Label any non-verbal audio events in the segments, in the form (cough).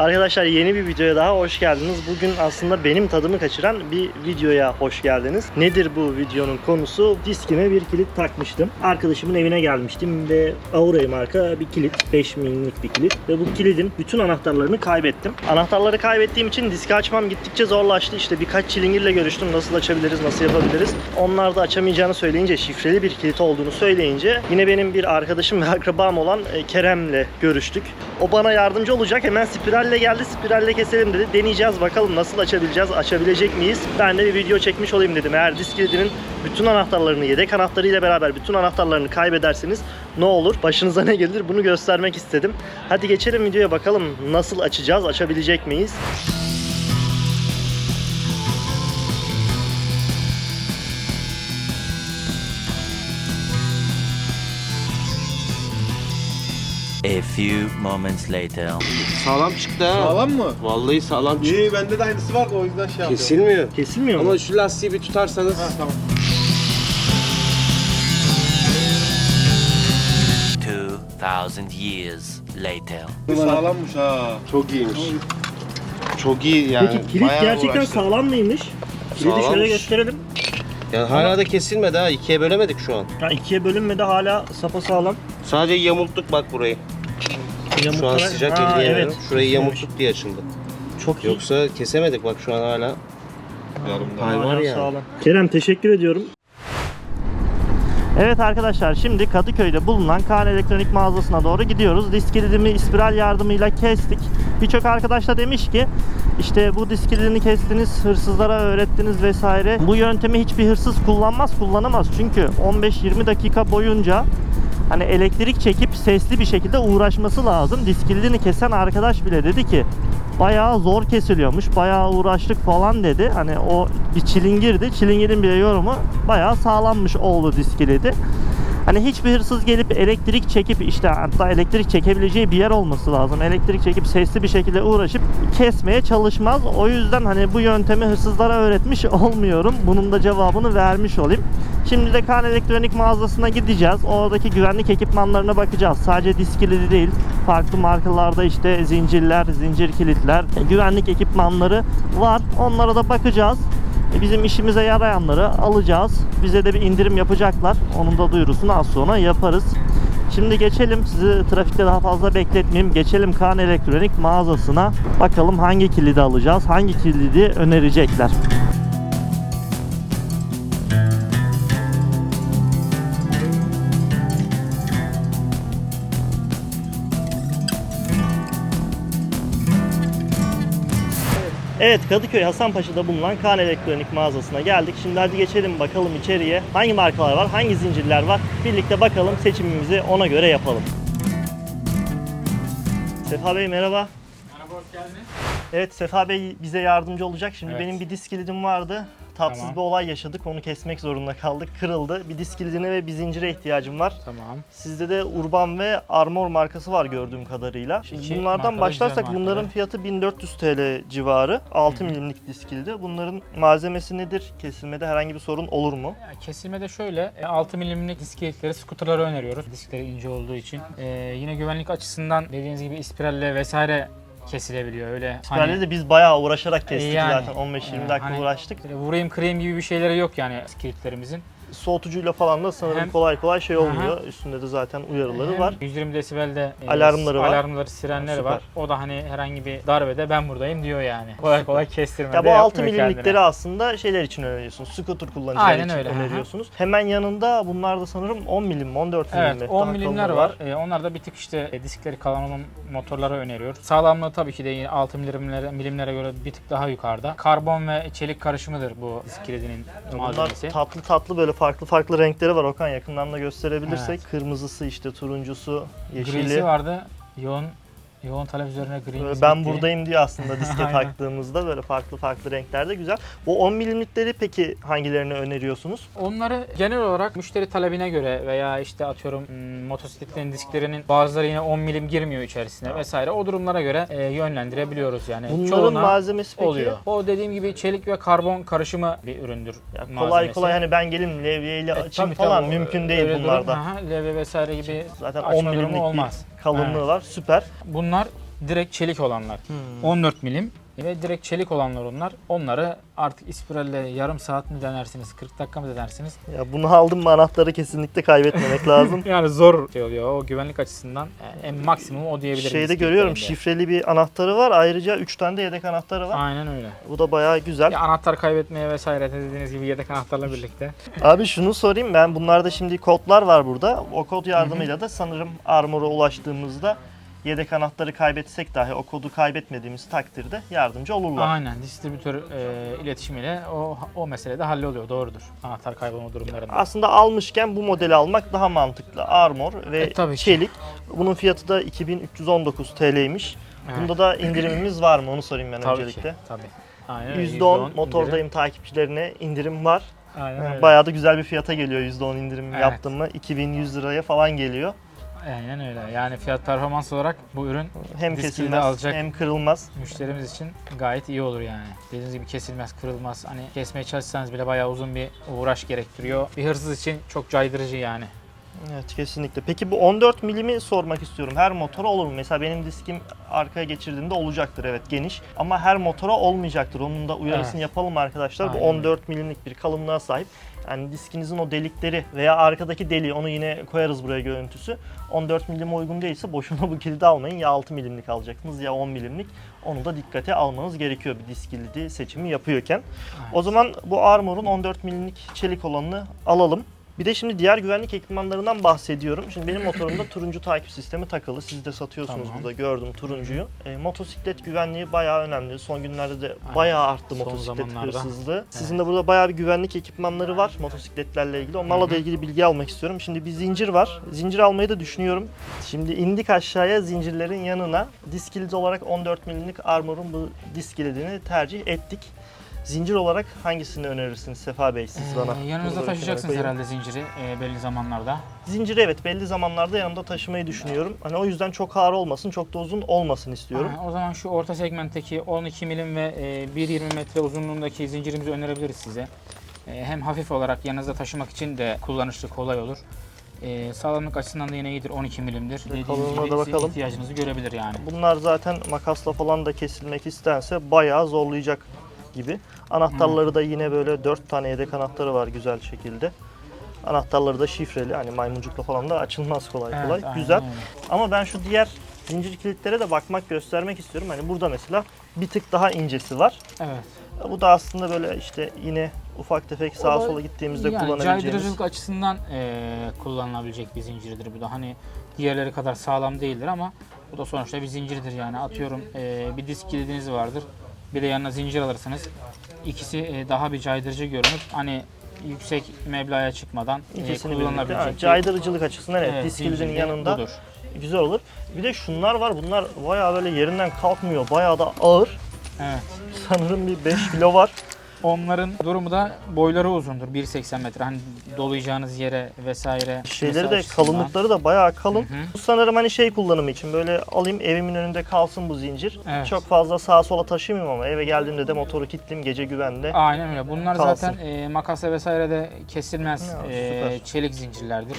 Arkadaşlar yeni bir videoya daha hoş geldiniz. Bugün aslında benim tadımı kaçıran bir videoya hoş geldiniz. Nedir bu videonun konusu? Diskime bir kilit takmıştım. Arkadaşımın evine gelmiştim ve Aura'yı marka bir kilit. 5 milimlik bir kilit. Ve bu kilidin bütün anahtarlarını kaybettim. Anahtarları kaybettiğim için diski açmam gittikçe zorlaştı. İşte birkaç çilingirle görüştüm. Nasıl açabiliriz, nasıl yapabiliriz. Onlar da açamayacağını söyleyince, şifreli bir kilit olduğunu söyleyince yine benim bir arkadaşım ve (laughs) akrabam olan e, Kerem'le görüştük. O bana yardımcı olacak. Hemen spiralle geldi. Spiralle keselim dedi. Deneyeceğiz bakalım nasıl açabileceğiz, açabilecek miyiz? Ben de bir video çekmiş olayım dedim. Eğer disk kilidinin bütün anahtarlarını, yedek anahtarıyla beraber bütün anahtarlarını kaybederseniz ne olur? Başınıza ne gelir? Bunu göstermek istedim. Hadi geçelim videoya bakalım nasıl açacağız, açabilecek miyiz? A few moments later. Sağlam çıktı ha. Sağlam mı? Vallahi sağlam çıktı. İyi bende de aynısı var o yüzden şey yapıyorum. Kesilmiyor. Kesilmiyor mu? Ama şu lastiği bir tutarsanız Ha tamam. 2000 years later. Bu sağlammış ha. çok iyiymiş. Çok iyi yani. Peki kilit bayağı gerçekten uğraştık. sağlam mıymış? Kilidi şöyle Sağlammış. gösterelim. Yani hala da kesilmedi ha. ikiye bölemedik şu an. Ya ikiye bölünmedi hala sapasağlam. Sadece yamulttuk bak burayı. Şu an sıcak Ha, elleyemedim. evet. Şurayı yamulttuk diye açıldı. Çok iyi. Yoksa kesemedik bak şu an hala. Hay var ya. Kerem teşekkür ediyorum. Evet arkadaşlar şimdi Kadıköy'de bulunan Kaan Elektronik mağazasına doğru gidiyoruz. Disk kilidimi spiral yardımıyla kestik. Birçok arkadaş da demiş ki işte bu disk kilidini kestiniz, hırsızlara öğrettiniz vesaire. Bu yöntemi hiçbir hırsız kullanmaz, kullanamaz. Çünkü 15-20 dakika boyunca hani elektrik çekip sesli bir şekilde uğraşması lazım. Disk kilidini kesen arkadaş bile dedi ki bayağı zor kesiliyormuş. Bayağı uğraştık falan dedi. Hani o bir çilingirdi. Çilingirin bile yorumu bayağı sağlammış oldu disk kilidi. Hani hiçbir hırsız gelip elektrik çekip işte hatta elektrik çekebileceği bir yer olması lazım. Elektrik çekip sesli bir şekilde uğraşıp kesmeye çalışmaz. O yüzden hani bu yöntemi hırsızlara öğretmiş (laughs) olmuyorum. Bunun da cevabını vermiş olayım. Şimdi de Kaan Elektronik mağazasına gideceğiz. Oradaki güvenlik ekipmanlarına bakacağız. Sadece disk kilidi değil, farklı markalarda işte zincirler, zincir kilitler, güvenlik ekipmanları var. Onlara da bakacağız. E, Bizim işimize yarayanları alacağız. Bize de bir indirim yapacaklar. Onun da duyurusunu az sonra yaparız. Şimdi geçelim sizi trafikte daha fazla bekletmeyeyim. Geçelim Kaan Elektronik mağazasına. Bakalım hangi kilidi alacağız, hangi kilidi önerecekler. Evet Kadıköy Hasanpaşa'da bulunan Kaan Elektronik mağazasına geldik. Şimdi hadi geçelim bakalım içeriye. Hangi markalar var, hangi zincirler var? Birlikte bakalım seçimimizi ona göre yapalım. Sefa Bey merhaba. Merhaba hoş geldiniz. Evet Sefa Bey bize yardımcı olacak. Şimdi Evet. benim bir disk kilidim vardı. Tatsız Tamam. bir olay yaşadık. Onu kesmek zorunda kaldık. Kırıldı. Bir disk kilidine ve bir zincire ihtiyacım var. Tamam. Sizde de Urban ve Armor markası var gördüğüm kadarıyla. Şimdi İki bunlardan başlarsak güzel bunların markalar. fiyatı 1400 TL civarı. 6 milimlik disk kilidi. Bunların malzemesi nedir? Kesilmede herhangi bir sorun olur mu? Yani kesilmede şöyle e, 6 milimlik disketleri, skuterlara öneriyoruz. Diskleri ince olduğu için. Ee, yine güvenlik açısından dediğiniz gibi ispiralle vesaire kesilebiliyor öyle. Böyle de biz bayağı uğraşarak kestik Yani, zaten. 15-20 e, dakika hani- uğraştık. vurayım kırayım gibi bir şeyleri yok yani disketlerimizin. Soğutucuyla falan da sanırım Hem- kolay kolay şey olmuyor. Üstünde de zaten uyarıları var. 120 desibelde e, Alarmları var. Alarmları, sirenleri Süper. var. O da hani herhangi bir darbede ben buradayım diyor yani. Kolay kolay kestirmede Ya bu 6 yapmıyor kendine. milimlikleri aslında şeyler için öneriyorsunuz. Scooter kullanıcıları Aynen için öyle, hı hı. öneriyorsunuz. Hemen yanında bunlar da sanırım 10 milim, 14 milim Evet mi? 10 Daha milimler kalınları var. Ee, onlar da bir tık işte e, diskleri kalan olan motorlara öneriyor. Sağlamlığı tabii ki de yine 6 milimlere, milimlere göre bir tık daha yukarıda. Karbon ve çelik karışımıdır bu disk kilidinin Bunlar malzemesi. tatlı tatlı böyle farklı farklı renkleri var Okan yakından da gösterebilirsek. Kırmızısı işte turuncusu, Grisi yeşili. vardı. Yoğun yoğun talep üzerine green bizi ben gitti. buradayım diye aslında (laughs) diske taktığımızda böyle farklı farklı renklerde güzel. Bu 10 milimlikleri peki hangilerini öneriyorsunuz? Onları genel olarak müşteri talebine göre veya işte atıyorum hmm, motosikletlerin disklerinin bazıları yine 10 milim girmiyor içerisine vesaire. O durumlara göre e, yönlendirebiliyoruz yani. Bunların Çoğuna malzemesi peki? oluyor. O dediğim gibi çelik ve karbon karışımı bir üründür. Ya kolay malzemesi. kolay hani ben gelin levyeyle E, açayım tabii, falan tabii, mümkün değil durum, bunlarda. aha, levye vesaire gibi Zaten açma 10 durumu milimlik olmaz. bir kalınlığı Evet. var. Süper. Bunlar direkt çelik olanlar. Hmm. 14 milim ve direkt çelik olanlar onlar. Onları artık ispiralle yarım saat mi denersiniz, 40 dakika mı denersiniz? Ya bunu aldım mı anahtarı kesinlikle kaybetmemek lazım. (laughs) Yani zor şey oluyor o güvenlik açısından en maksimum o diyebilirim. Şeyde görüyorum şifreli bir anahtarı var. Ayrıca 3 tane de yedek anahtarı var. Aynen öyle. Bu da bayağı güzel. Ya anahtar kaybetmeye vesaire dediğiniz gibi yedek anahtarla birlikte. (laughs) Abi şunu sorayım ben bunlarda şimdi kodlar var burada. O kod yardımıyla da sanırım Armor'a ulaştığımızda yedek anahtarı kaybetsek dahi o kodu kaybetmediğimiz takdirde yardımcı olurlar. Aynen distribütör e, iletişimiyle o o mesele de halloluyor doğrudur. Anahtar kaybolma durumlarında. Aslında almışken bu modeli almak daha mantıklı. Armor ve E, tabii ki. çelik. Bunun fiyatı da 2319 TL'ymiş. Evet. Bunda da indirimimiz var mı onu sorayım ben tabii öncelikle. ki. Tabii. Aynen öyle, %10 %10 motordayım indirim. takipçilerine indirim var. Aynen öyle. Bayağı da güzel bir fiyata geliyor %10 indirim Evet. yaptım mı 2100 liraya falan geliyor. Aynen öyle. Yani fiyat performans olarak bu ürün Hem kesilmez alacak. hem kırılmaz. müşterimiz için gayet iyi olur yani. Dediğiniz gibi kesilmez, kırılmaz. Hani kesmeye çalışsanız bile bayağı uzun bir uğraş gerektiriyor. Bir hırsız için çok caydırıcı yani. Evet kesinlikle. Peki bu 14 milimi sormak istiyorum. Her motora olur mu? Mesela benim diskim arkaya geçirdiğimde olacaktır evet geniş. Ama her motora olmayacaktır. Onun da uyarısını Evet. yapalım arkadaşlar. Aynen Bu 14 milimlik bir kalınlığa sahip. Yani diskinizin o delikleri veya arkadaki deliği onu yine koyarız buraya görüntüsü. 14 milime uygun değilse boşuna bu kilidi almayın. Ya 6 milimlik alacaksınız ya 10 milimlik. Onu da dikkate almanız gerekiyor bir disk kilidi seçimi yapıyorken. O zaman bu Armor'un 14 milimlik çelik olanını alalım. Bir de şimdi diğer güvenlik ekipmanlarından bahsediyorum. Şimdi benim motorumda (clears throat) turuncu takip sistemi takılı. Siz de satıyorsunuz Tamam. burada gördüm turuncuyu. E, motosiklet güvenliği bayağı önemli. Son günlerde de bayağı arttı Son motosiklet hırsızlığı. Sizin de burada bayağı bir güvenlik ekipmanları var motosikletlerle ilgili. Onlarla da ilgili bilgi almak istiyorum. Şimdi bir zincir var. Zincir almayı da düşünüyorum. Şimdi indik aşağıya zincirlerin yanına. Disk kilidi olarak 14 milimlik Armor'un bu disk kilidini tercih ettik. Zincir olarak hangisini önerirsiniz Sefa Bey siz bana? Ee, yanınızda taşıyacaksınız herhalde zinciri e, belli zamanlarda. Zinciri evet belli zamanlarda yanımda taşımayı düşünüyorum. Hani o yüzden çok ağır olmasın, çok da uzun olmasın istiyorum. Ha, o zaman şu orta segmentteki 12 milim ve e, 1.20 metre uzunluğundaki zincirimizi önerebiliriz size. E, hem hafif olarak yanınızda taşımak için de kullanışlı kolay olur. E, sağlamlık açısından da yine iyidir 12 milimdir. Kalınlığına da bakalım. ihtiyacınızı görebilir yani. Bunlar zaten makasla falan da kesilmek istense bayağı zorlayacak gibi. Anahtarları da yine böyle 4 tane yedek anahtarı var güzel şekilde. Anahtarları da şifreli hani maymuncukla falan da açılmaz kolay Evet, kolay. aynen Güzel. öyle. Ama ben şu diğer zincir kilitlere de bakmak göstermek istiyorum. Hani burada mesela bir tık daha incesi var. Evet. Bu da aslında böyle işte yine ufak tefek sağa O da sola gittiğimizde yani kullanabileceğimiz. caydırıcılık açısından e, kullanılabilecek bir zincirdir bu da. Hani diğerleri kadar sağlam değildir ama bu da sonuçta bir zincirdir yani. Atıyorum e, bir disk kilidiniz vardır. Bir de yanına zincir alırsınız. İkisi e, daha bir caydırıcı görünüp hani yüksek meblağa çıkmadan e, İkisini kullanılabilecek bir- caydırıcılık açısından evet, Evet, disk kilidinin zincirde yanında budur. güzel olur. Bir de şunlar var. Bunlar bayağı böyle yerinden kalkmıyor. Bayağı da ağır. Evet. Sanırım bir 5 kilo var. Onların durumu da boyları uzundur. 1.80 metre. Hani dolayacağınız yere vesaire. Şeyleri de açısından. kalınlıkları da bayağı kalın. Hı hı. Bu sanırım hani şey kullanımı için böyle alayım evimin önünde kalsın bu zincir. Evet. Çok fazla sağa sola taşımayayım ama eve geldiğimde de motoru kilitleyeyim gece güvende. Aynen öyle. Bunlar Kalsın. zaten e, makasla vesaire de kesilmez Ya, e, çelik zincirlerdir.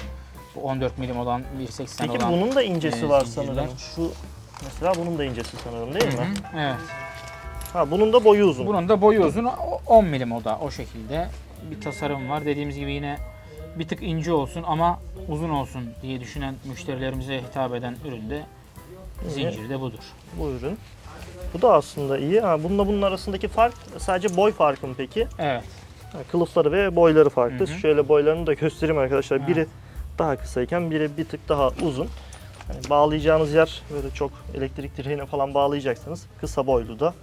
Bu 14 milim olan 1.80 Peki olan. bunun da incesi e, var zincirler. sanırım. Şu mesela bunun da incesi sanırım değil Hı mi? hı, Evet. Ha bunun da boyu uzun. Bunun da boyu uzun. o- 10 milim o da o şekilde. Bir tasarım var. Dediğimiz gibi yine bir tık ince olsun ama uzun olsun diye düşünen müşterilerimize hitap eden ürün de zincir de budur. Bu ürün. Bu da aslında iyi. Ha, bununla bunun arasındaki fark sadece boy farkı mı peki? Evet. Ha, Kılıfları ve boyları farklı. Hı hı. Şöyle boylarını da göstereyim arkadaşlar. Evet. Biri daha kısayken biri bir tık daha uzun. Hani bağlayacağınız yer böyle çok elektrik direğine falan bağlayacaksanız kısa boylu da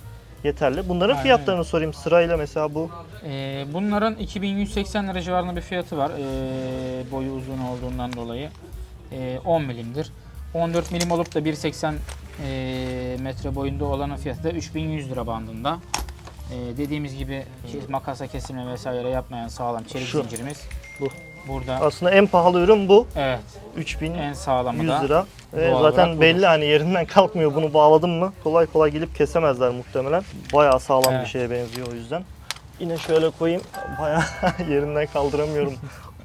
yeterli. Bunların Aynen fiyatlarını sorayım sırayla mesela bu Ee, bunların 2180 lira civarında bir fiyatı var. Ee, boyu uzun olduğundan dolayı. Ee, 10 milimdir. 14 milim olup da 1.80 ee, metre boyunda olanın fiyatı da 3100 lira bandında. Ee, dediğimiz gibi makasa kesilme vesaire yapmayan sağlam çelik Şu. zincirimiz. Bu. Burada aslında en pahalı ürün bu. evet 3100 en sağlamı da. lira. Ve doğal zaten olarak belli hani yerinden (laughs) kalkmıyor. Bunu bağladım mı kolay kolay gelip kesemezler muhtemelen. Bayağı sağlam Evet. bir şeye benziyor o yüzden. Yine şöyle koyayım. Bayağı (laughs) yerinden kaldıramıyorum.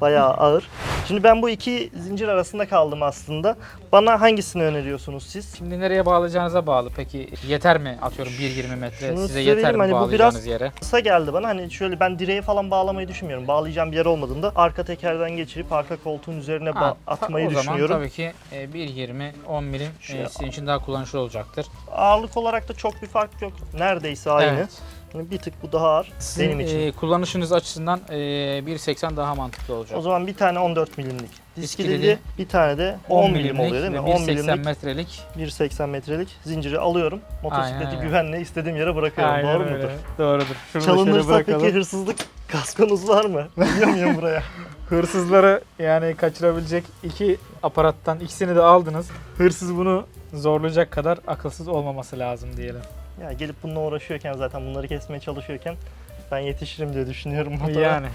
Bayağı ağır. Şimdi ben bu iki zincir arasında kaldım aslında. Bana hangisini öneriyorsunuz siz? Şimdi nereye bağlayacağınıza bağlı. Peki yeter mi atıyorum 1.20 metre Şunu size yeter söyleyeyim, mi hani bu bağlayacağınız biraz- yere? Kısa geldi bana hani şöyle ben direğe falan bağlamayı düşünmüyorum. Bağlayacağım bir yer olmadığında arka tekerden geçirip arka koltuğun üzerine ba- Ha, atmayı o zaman düşünüyorum. tabii ki e, 1.20 10 milim e, Şey- sizin için daha kullanışlı olacaktır. Ağırlık olarak da çok bir fark yok. Neredeyse aynı. Evet. Bir tık bu daha ağır Sizin benim için. e, kullanışınız açısından e, 1.80 daha mantıklı olacak. O zaman bir tane 14 milimlik disk kilidi, bir tane de 10 milim oluyor değil mi? ve 10 1.80 milimlik metrelik. 1.80 metrelik zinciri alıyorum. Motosikleti Aynen güvenle istediğim yere bırakıyorum. Doğru mudur? Doğrudur. Şunu Çalınırsa peki hırsızlık (laughs) kaskonuz var mı? Biliyor muyum buraya? (laughs) Hırsızları yani kaçırabilecek iki aparattan ikisini de aldınız. Hırsız bunu zorlayacak kadar akılsız olmaması lazım diyelim. Ya gelip bununla uğraşıyorken zaten bunları kesmeye çalışıyorken ben yetişirim diye düşünüyorum motora. Yani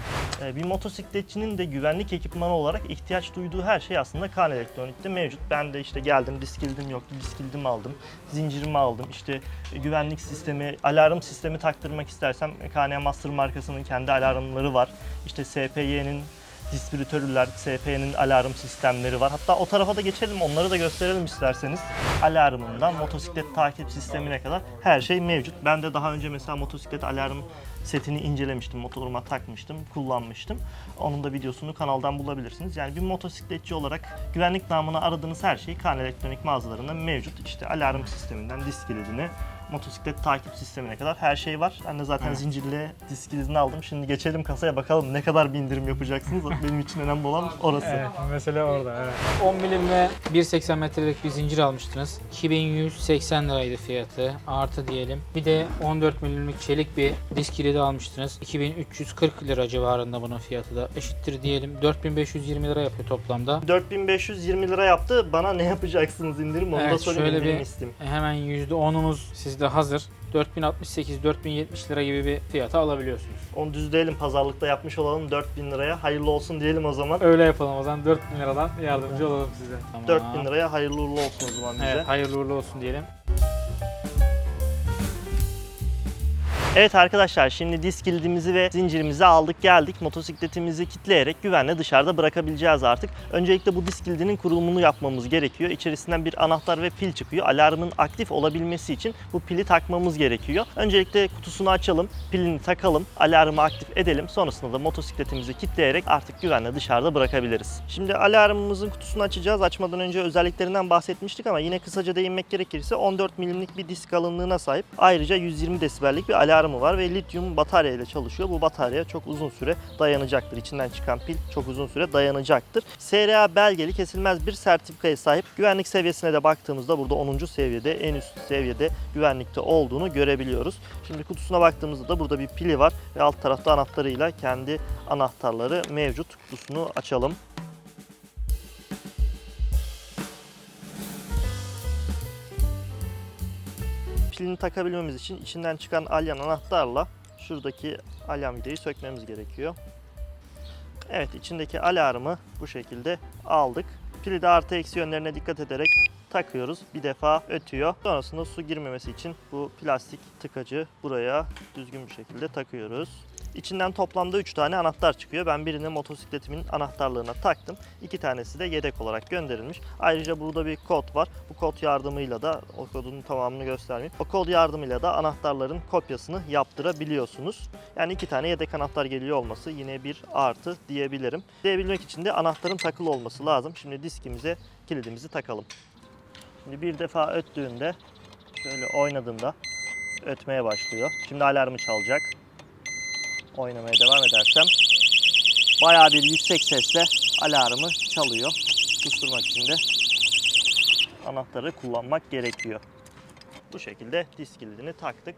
Ee, Bir motosikletçinin de güvenlik ekipmanı olarak ihtiyaç duyduğu her şey aslında Kan Elektronik'te mevcut. Ben de işte geldim, disk kilidim yoktu, disk aldım, zincirimi aldım. İşte e, güvenlik sistemi, alarm sistemi taktırmak istersem KN Master markasının kendi alarmları var. İşte SPY'nin distribütörler, SP'nin alarm sistemleri var. Hatta o tarafa da geçelim, onları da gösterelim isterseniz. Alarmından motosiklet takip sistemine kadar her şey mevcut. Ben de daha önce mesela motosiklet alarm setini incelemiştim, motoruma takmıştım, kullanmıştım. Onun da videosunu kanaldan bulabilirsiniz. Yani bir motosikletçi olarak güvenlik namına aradığınız her şey Kan Elektronik mağazalarında mevcut. İşte alarm sisteminden disk kilidine, motosiklet takip sistemine kadar her şey var. Ben de zaten Evet. zincirli disk kilidini aldım. Şimdi geçelim kasaya bakalım ne kadar bir indirim yapacaksınız. (laughs) Benim için önemli olan orası. evet, mesele orada. Evet. 10 milim ve 1.80 metrelik bir zincir almıştınız. 2180 liraydı fiyatı. Artı diyelim. Bir de 14 milimlik çelik bir disk kilidi almıştınız. 2340 lira civarında bunun fiyatı da eşittir diyelim. 4520 lira yapıyor toplamda. 4520 lira yaptı. Bana ne yapacaksınız indirim? Onu da Evet, sorayım şöyle indirim bir- isteyeyim. Hemen %10'unuz sizde hazır. 4068-4070 lira gibi bir fiyata alabiliyorsunuz. Onu düzleyelim pazarlıkta yapmış olalım 4000 liraya. Hayırlı olsun diyelim o zaman. Öyle yapalım o zaman 4000 liradan yardımcı olalım size. Tamam. 4000 liraya hayırlı uğurlu olsun o zaman bize. Evet, hayırlı uğurlu olsun diyelim. Evet arkadaşlar şimdi disk kilidimizi ve zincirimizi aldık geldik. Motosikletimizi kitleyerek güvenle dışarıda bırakabileceğiz artık. Öncelikle bu disk kilidinin kurulumunu yapmamız gerekiyor. İçerisinden bir anahtar ve pil çıkıyor. Alarmın aktif olabilmesi için bu pili takmamız gerekiyor. Öncelikle kutusunu açalım, pilini takalım, alarmı aktif edelim. Sonrasında da motosikletimizi kitleyerek artık güvenle dışarıda bırakabiliriz. Şimdi alarmımızın kutusunu açacağız. Açmadan önce özelliklerinden bahsetmiştik ama yine kısaca değinmek gerekirse 14 milimlik bir disk kalınlığına sahip. Ayrıca 120 desibellik bir alarmı var ve lityum batarya ile çalışıyor. Bu batarya çok uzun süre dayanacaktır. İçinden çıkan pil çok uzun süre dayanacaktır. SRA belgeli kesilmez bir sertifikaya sahip. Güvenlik seviyesine de baktığımızda burada 10. seviyede en üst seviyede güvenlikte olduğunu görebiliyoruz. Şimdi kutusuna baktığımızda da burada bir pili var ve alt tarafta anahtarıyla kendi anahtarları mevcut. Kutusunu açalım. Pilini takabilmemiz için içinden çıkan alyan anahtarla şuradaki alyan vidayı sökmemiz gerekiyor. Evet içindeki alarmı bu şekilde aldık. Pili de artı eksi yönlerine dikkat ederek takıyoruz. Bir defa ötüyor. Sonrasında su girmemesi için bu plastik tıkacı buraya düzgün bir şekilde takıyoruz. İçinden toplamda 3 tane anahtar çıkıyor. Ben birini motosikletimin anahtarlığına taktım. İki tanesi de yedek olarak gönderilmiş. Ayrıca burada bir kod var. Bu kod yardımıyla da o kodun tamamını göstermeyeyim. O kod yardımıyla da anahtarların kopyasını yaptırabiliyorsunuz. Yani iki tane yedek anahtar geliyor olması yine bir artı diyebilirim. Diyebilmek için de anahtarın takılı olması lazım. Şimdi diskimize kilidimizi takalım. Şimdi bir defa öttüğünde şöyle oynadığında ötmeye başlıyor. Şimdi alarmı çalacak oynamaya devam edersem bayağı bir yüksek sesle alarmı çalıyor. Susturmak için de anahtarı kullanmak gerekiyor. Bu şekilde disk kilidini taktık.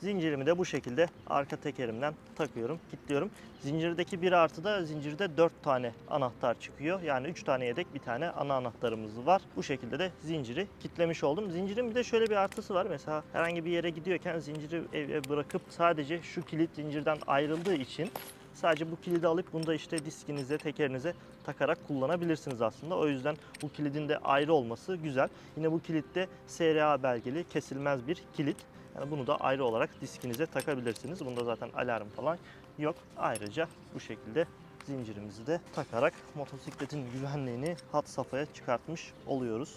Zincirimi de bu şekilde arka tekerimden takıyorum, kilitliyorum. Zincirdeki bir artıda zincirde 4 tane anahtar çıkıyor. Yani 3 tane yedek bir tane ana anahtarımız var. Bu şekilde de zinciri kilitlemiş oldum. Zincirin bir de şöyle bir artısı var. Mesela herhangi bir yere gidiyorken zinciri eve bırakıp sadece şu kilit zincirden ayrıldığı için Sadece bu kilidi alıp bunu da işte diskinize, tekerinize takarak kullanabilirsiniz aslında. O yüzden bu kilidin de ayrı olması güzel. Yine bu kilit de SRA belgeli kesilmez bir kilit. Yani bunu da ayrı olarak diskinize takabilirsiniz. Bunda zaten alarm falan yok. Ayrıca bu şekilde zincirimizi de takarak motosikletin güvenliğini hat safhaya çıkartmış oluyoruz.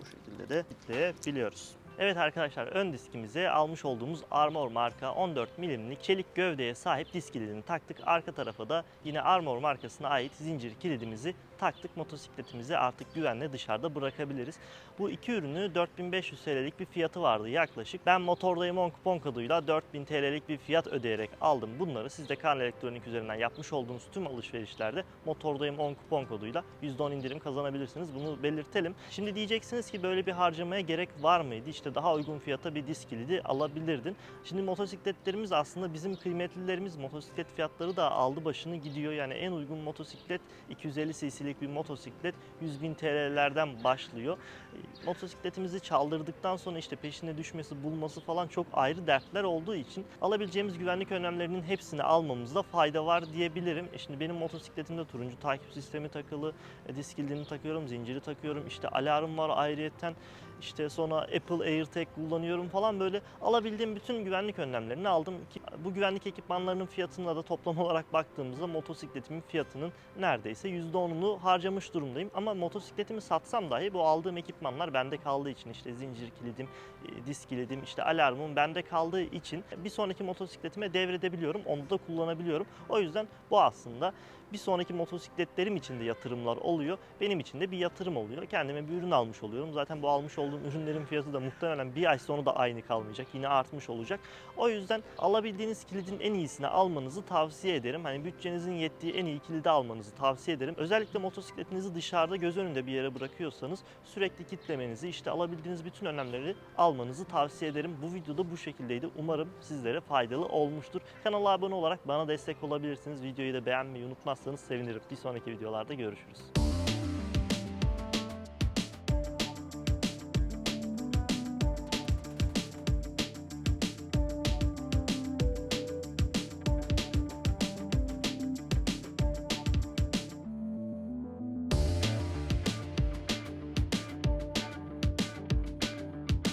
Bu şekilde de kilitleyebiliyoruz. Evet arkadaşlar ön diskimize almış olduğumuz Armor marka 14 milimlik çelik gövdeye sahip disk kilidini taktık. Arka tarafa da yine Armor markasına ait zincir kilidimizi taktık. Motosikletimizi artık güvenle dışarıda bırakabiliriz. Bu iki ürünü 4500 TL'lik bir fiyatı vardı yaklaşık. Ben Motordayım 10 kupon koduyla 4000 TL'lik bir fiyat ödeyerek aldım bunları. Siz de Kan Elektronik üzerinden yapmış olduğunuz tüm alışverişlerde Motordayım 10 kupon koduyla %10 indirim kazanabilirsiniz. Bunu belirtelim. Şimdi diyeceksiniz ki böyle bir harcamaya gerek var mıydı? İşte daha uygun fiyata bir disk kilidi alabilirdin. Şimdi motosikletlerimiz aslında bizim kıymetlilerimiz motosiklet fiyatları da aldı başını gidiyor. Yani en uygun motosiklet 250 cc'lik bir motosiklet 100 bin TL'lerden başlıyor. Motosikletimizi çaldırdıktan sonra işte peşine düşmesi, bulması falan çok ayrı dertler olduğu için alabileceğimiz güvenlik önlemlerinin hepsini almamızda fayda var diyebilirim. E şimdi benim motosikletimde turuncu takip sistemi takılı, e, disk kilidini takıyorum, zinciri takıyorum, işte alarm var ayrıyetten. İşte sonra Apple AirTag kullanıyorum falan böyle alabildiğim bütün güvenlik önlemlerini aldım. Bu güvenlik ekipmanlarının fiyatına da toplam (laughs) olarak baktığımızda motosikletimin fiyatının neredeyse %10'unu harcamış durumdayım. Ama motosikletimi satsam dahi bu aldığım ekipmanlar bende kaldığı için işte zincir kilidim, e, disk kilidim, işte alarmım bende kaldığı için bir sonraki motosikletime devredebiliyorum. Onu da kullanabiliyorum. O yüzden bu aslında bir sonraki motosikletlerim için de yatırımlar oluyor. Benim için de bir yatırım oluyor. Kendime bir ürün almış oluyorum. Zaten bu almış olduğum ürünlerin fiyatı da muhtemelen bir ay sonra da aynı kalmayacak. Yine artmış olacak. O yüzden alabildiğiniz kilidin en iyisini almanızı tavsiye ederim. Hani bütçenizin yettiği en iyi kilidi almanızı tavsiye ederim. Özellikle motosikletinizi dışarıda göz önünde bir yere bırakıyorsanız sürekli kitlemenizi, işte alabildiğiniz bütün önlemleri almanızı tavsiye ederim. Bu videoda bu şekildeydi. Umarım sizlere faydalı olmuştur. Kanala abone olarak bana destek olabilirsiniz. Videoyu da beğenmeyi unutmazsanız sevinirim. Bir sonraki videolarda görüşürüz.